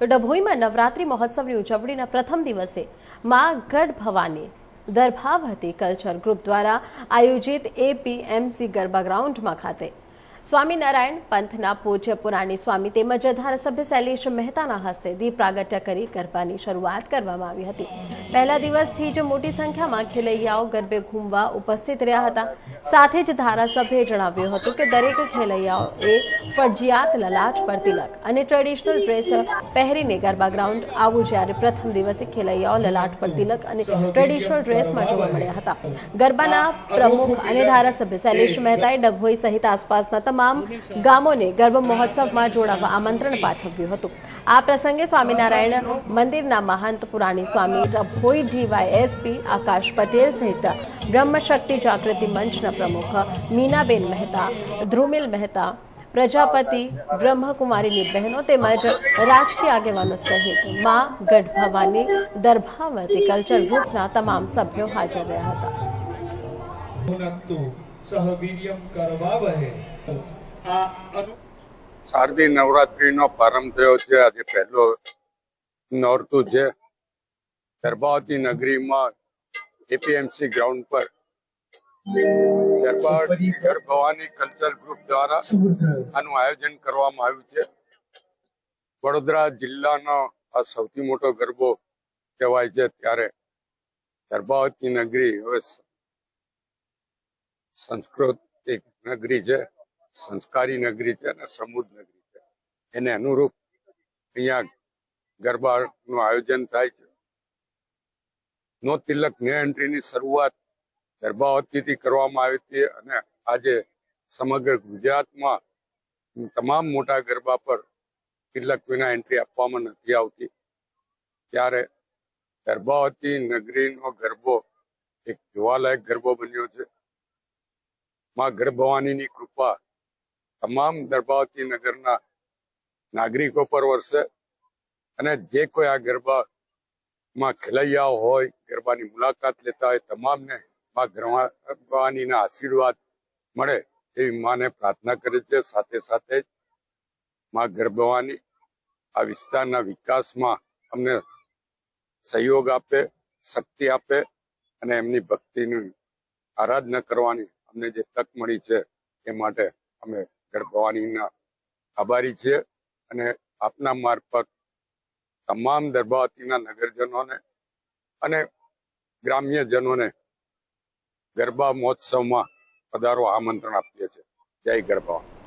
તો ડભોઈમાં નવરાત્રી મહોત્સવની ઉજવણીના પ્રથમ દિવસે મા ગઢ ભવાની દરભાવતી કલ્ચર ગ્રુપ દ્વારા આયોજિત એપીએમસી ગરબા ગ્રાઉન્ડમાં ખાતે. સ્વામિનારાયણ પંથના પૂજ્ય પુરાણી સ્વામી તેમજ ધારાસભ્ય શૈલેષ મહેતાના હસ્તે દીપ પ્રાગટ્ય કરી ગરબાની શરૂઆત કરવામાં આવી હતી. પહેલા દિવસથી જ મોટી સંખ્યામાં ખેલૈયાઓ ગરબે ઘૂમવા ઉપસ્થિત રહ્યા હતા. સાથે જ ધારાસભ્યએ જણાવ્યું હતું કે દરેક ખેલૈયાઓએ ફરજિયાત લલાટ પર તિલક અને ટ્રેડિશનલ ડ્રેસ પહેરીને ગરબા ગ્રાઉન્ડ આવું જ્યારે પ્રથમ દિવસે ખેલૈયાઓ લલાટ પર તિલક અને ટ્રેડિશનલ ડ્રેસમાં જોવા મળ્યા હતા. ગરબાના પ્રમુખ અને ધારાસભ્ય શૈલેષ મહેતાએ ડભોઈ સહિત આસપાસના તમામ ગામોને ગર્ભ મહોત્સવમાં જોડાવા આમંત્રણ પાઠવ્યું હતું. આ પ્રસંગે સ્વામિનારાયણ મંદિરના મહંત પુરાણી સ્વામી ડભોઈ ડીવાયએસપી આકાશ પટેલ સહિત બ્રહ્મશક્તિ જાગૃતિ મંચના પ્રમુખ મીનાબેન મહેતા, ધ્રુમિલ મહેતા, પ્રજાપતિ બ્રહ્મકુમારીની બહેનો તેમજ રાજકીય આગેવાનો સહિત મા ગઢ ભવાની, દરભાવતી કલ્ચર ગ્રુપના તમામ સભ્યો હાજર રહ્યા હતા. શારદી નવરાત્રીનો પ્રારંભ થયો છે, આજે પહેલો નોરતું છે. ગર્ભાવતી નગરીમાં એપીએમસી ગ્રાઉન્ડ પર ગર્ભવાની કલ્ચર ગ્રુપ દ્વારા આનું આયોજન કરવામાં આવ્યું છે. વડોદરા જિલ્લાનો આ સૌથી મોટો ગરબો કહેવાય છે, ત્યારે ગર્ભાવતી નગરી હવે સંસ્કૃતિક નગરી છે, સંસ્કારી નગરી છે અને સમૃદ્ધ નગરી છે. એને અનુરૂપ અહીંયા ગરબાનું આયોજન થાય છે. નો તિલક, ને એન્ટ્રીની શરૂઆત ગરબાવતીથી કરવામાં આવી હતી અને આજે સમગ્ર ગુજરાતમાં તમામ મોટા ગરબા પર તિલક વિના એન્ટ્રી આપવામાં નથી આવતી. ત્યારે ગર્ભાવતી નગરીનો ગરબો એક જોવાલાયક ગરબો બન્યો છે. માં ગર્ભવાનીની કૃપા તમામ ગર્ભાવતી નગરના નાગરિકો પર વરસે અને જે કોઈ આ ગરબામાં ખેલૈયાઓ હોય, ગરબાની મુલાકાત લેતા હોય, તમામને માં ગર્ભવાનીના આશીર્વાદ મળે એવી માને પ્રાર્થના કરે છે. સાથે સાથે જ માં ગર્ભવાની આ વિસ્તારના વિકાસમાં અમને સહયોગ આપે, શક્તિ આપે અને એમની ભક્તિની આરાધના કરવાની અમને જે તક મળી છે એ માટે અમે ગર્ભવાનીના આભારી છીએ અને આપના મારફત તમામ દરબાવતીના નગરજનોને અને ગ્રામ્યજનોને ગરબા મહોત્સવમાં પધારો આમંત્રણ આપીએ છીએ. જય ગરબા.